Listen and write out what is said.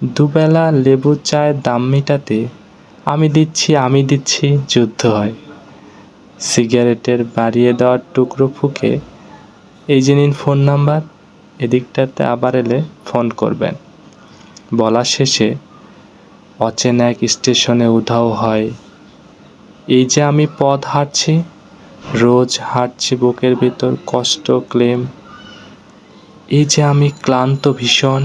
দুবেলা লেবু চায়ের দাম মেটাতে আমি দিচ্ছি আমি দিচ্ছি যুদ্ধ হয়। সিগারেটের বাড়িয়ে দেওয়ার টুকরো ফুকে এই যে নিন ফোন নাম্বার, এদিকটাতে আবার এলে ফোন করবেন। বলা শেষে অচেনা এক স্টেশনে উধাও হয়। এই যে আমি পথ হাঁটছি, রোজ হাঁটছি বুকের ভিতর কষ্ট, ক্লেম। এই যে আমি ক্লান্ত ভীষণ